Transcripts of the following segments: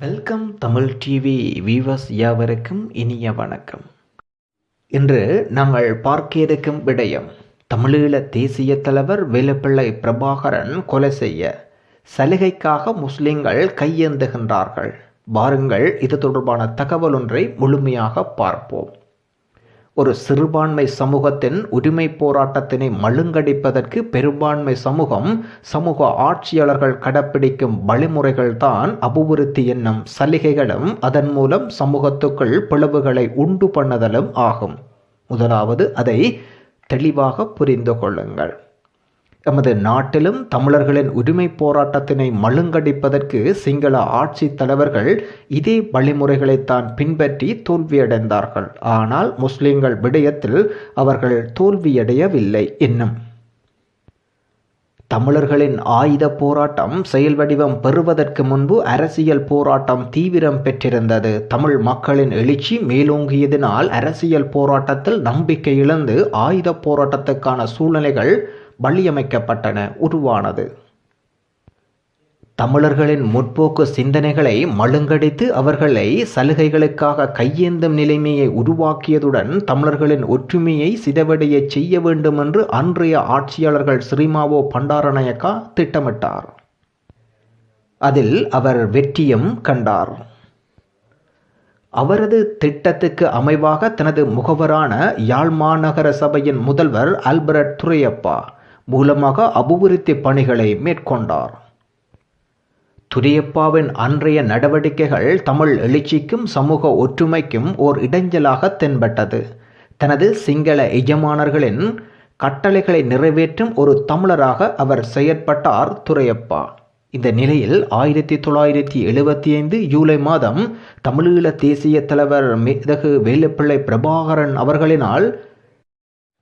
Welcome Tamil TV viewers யாவருக்கும் இனிய வணக்கம். இன்று நாங்கள் பார்க்க இருக்கும் விடயம் தமிழீழ தேசிய தலைவர் வேலுப்பிள்ளை பிரபாகரன் கொலை செய்ய சலுகைக்காக முஸ்லிம்கள் கையேந்துகின்றார்கள். வாருங்கள் இது தொடர்பான தகவல் ஒன்றை முழுமையாக பார்ப்போம். ஒரு சிறுபான்மை சமூகத்தின் உரிமை போராட்டத்தினை மழுங்கடிப்பதற்கு பெரும்பான்மை சமூகம் சமூக ஆட்சியாளர்கள் கடைப்பிடிக்கும் வழிமுறைகள் தான் அபிவிருத்தி என்னும் சலுகைகளும் அதன் மூலம் சமூகத்துக்குள் பிளவுகளை உண்டு பண்ணுதலும் ஆகும். முதலாவது அதை தெளிவாக புரிந்து கொள்ளுங்கள். எமது நாட்டிலும் தமிழர்களின் உரிமை போராட்டத்தினை மழுங்கடிப்பதற்கு சிங்கள ஆட்சி தலைவர்கள் இதே வழிமுறைகளைத்தான் பின்பற்றி தோல்வியடைந்தார்கள். ஆனால் முஸ்லிம்கள் விடயத்தில் அவர்கள் தோல்வியடையவில்லை இன்னும் தமிழர்களின் ஆயுத போராட்டம் செயல் வடிவம் பெறுவதற்கு முன்பு அரசியல் போராட்டம் தீவிரம் பெற்றிருந்தது. தமிழ் மக்களின் எழுச்சி மேலோங்கியதினால் அரசியல் போராட்டத்தில் நம்பிக்கை இழந்து ஆயுத போராட்டத்துக்கான சூழ்நிலைகள் வழியமைக்கப்பட்டன உருவானது. தமிழர்களின் முற்போக்கு சிந்தனைகளை மழுங்கடித்து அவர்களை சலுகைகளுக்காக கையேந்தும் நிலைமையை உருவாக்கியதுடன் தமிழர்களின் ஒற்றுமையை சிதவடைய செய்ய வேண்டும் என்று அன்றைய ஆட்சியாளர்கள் ஸ்ரீமாவோ பண்டாரநாயக்கா திட்டமிட்டார். அதில் அவர் வெற்றியும் கண்டார். அவரது திட்டத்துக்கு அமைவாக தனது முகவரான யாழ் மாநகர சபையின் முதல்வர் அல்பரட் துரையப்பா மூலமாக அபிவிருத்தி பணிகளை மேற்கொண்டார். துரியப்பாவின் அன்றைய நடவடிக்கைகள் தமிழ் எழுச்சிக்கும் சமூக ஒற்றுமைக்கும் ஓர் இடைஞ்சலாக தென்பட்டது. தனது சிங்கள எஜமானர்களின் கட்டளைகளை நிறைவேற்றும் ஒரு தமிழராக அவர் செயற்பட்டார் துரையப்பா. இந்த நிலையில் ஆயிரத்தி தொள்ளாயிரத்தி எழுபத்தி ஐந்து ஜூலை மாதம் தமிழீழ தேசிய தலைவர் மேதகு வேலுப்பிள்ளை பிரபாகரன் அவர்களினால்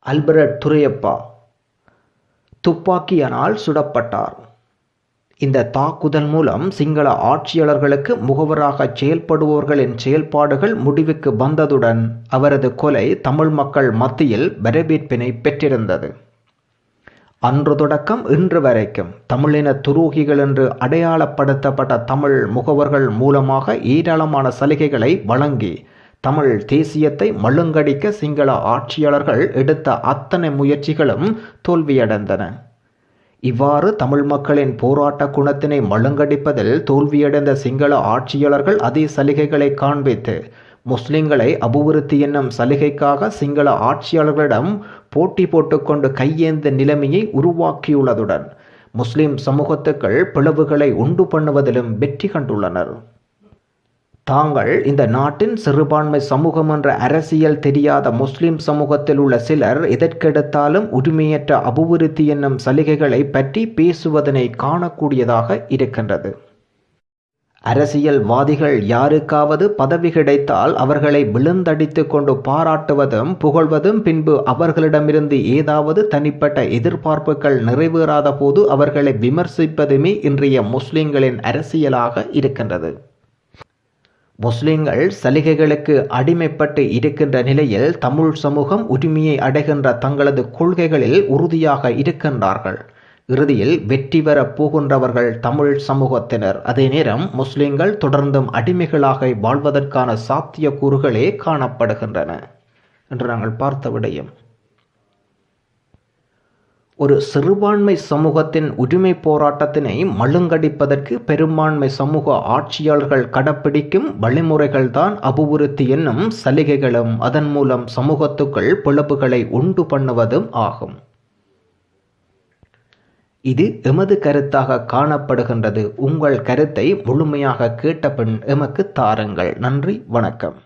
அல்பரட் துரையப்பா துப்பாக்கியனால் சுடப்பட்டார். இந்த தாக்குதல் மூலம் சிங்கள ஆட்சியாளர்களுக்கு முகவராக செயல்படுவோர்களின் செயல்பாடுகள் முடிவுக்கு வந்ததுடன் அவரது கொலை தமிழ் மக்கள் மத்தியில் வரவேற்பினை பெற்றிருந்தது. அன்று தொடக்கம் இன்று வரைக்கும் தமிழின துரோகிகள் என்று அடையாளப்படுத்தப்பட்ட தமிழ் முகவர்கள் மூலமாக ஏராளமான சலுகைகளை வழங்கி தமிழ் தேசியத்தை மழுங்கடிக்க சிங்கள ஆட்சியாளர்கள் எடுத்த அத்தனை முயற்சிகளும் தோல்வியடைந்தன. இவ்வாறு தமிழ் மக்களின் போராட்ட குணத்தினை மழுங்கடிப்பதில் தோல்வியடைந்த சிங்கள ஆட்சியாளர்கள் அதே சலுகைகளை காண்பித்து முஸ்லிம்களை அபிவிருத்தி என்னும் சலுகைக்காக சிங்கள ஆட்சியாளர்களிடம் போட்டி போட்டுக்கொண்டு கையேந்த நிலைமையை உருவாக்கியுள்ளதுடன் முஸ்லிம் சமூகத்துக்கள் பிளவுகளை உண்டு பண்ணுவதிலும் வெற்றி கண்டுள்ளனர். தாங்கள் இந்த நாட்டின் சிறுபான்மை சமூகம் என்ற அரசியல் தெரியாத முஸ்லிம் சமூகத்தில் உள்ள சிலர் எதற்கெடுத்தாலும் உரிமையற்ற அபிவிருத்தி என்னும் சலுகைகளை பற்றி பேசுவதனை காணக்கூடியதாக இருக்கின்றது. அரசியல்வாதிகள் யாருக்காவது பதவி கிடைத்தால் அவர்களை விழுந்தடித்து கொண்டு பாராட்டுவதும் புகழ்வதும் பின்பு அவர்களிடமிருந்து ஏதாவது தனிப்பட்ட எதிர்பார்ப்புகள் நிறைவேறாத போது அவர்களை விமர்சிப்பதுமே இன்றைய முஸ்லிம்களின் அரசியலாக இருக்கின்றது. முஸ்லிம்கள் சலுகைகளுக்கு அடிமைப்பட்டு இருக்கின்ற நிலையில் தமிழ் சமூகம் உரிமையை அடைகின்ற தங்களது கொள்கைகளில் உறுதியாக இருக்கின்றார்கள். இறுதியில் வெற்றி பெறப் போகின்றவர்கள் தமிழ் சமூகத்தினர். அதே நேரம் முஸ்லிம்கள் தொடர்ந்தும் அடிமைகளாக வாழ்வதற்கான சாத்தியக்கூறுகளே காணப்படுகின்றன. என்று நாங்கள் பார்த்த விடயம். ஒரு சிறுபான்மை சமூகத்தின் உரிமை போராட்டத்தினை மழுங்கடிப்பதற்கு பெரும்பான்மை சமூக ஆட்சியாளர்கள் கடைப்பிடிக்கும் வழிமுறைகள் தான் அபிவிருத்தி என்னும் சலுகைகளும் அதன் மூலம் சமூகத்துக்குள் பிளப்புகளை உண்டு பண்ணுவதும் ஆகும். இது எமது கருத்தாக காணப்படுகின்றது. உங்கள் கருத்தை முழுமையாக கேட்ட பின் எமக்கு தாருங்கள். நன்றி. வணக்கம்.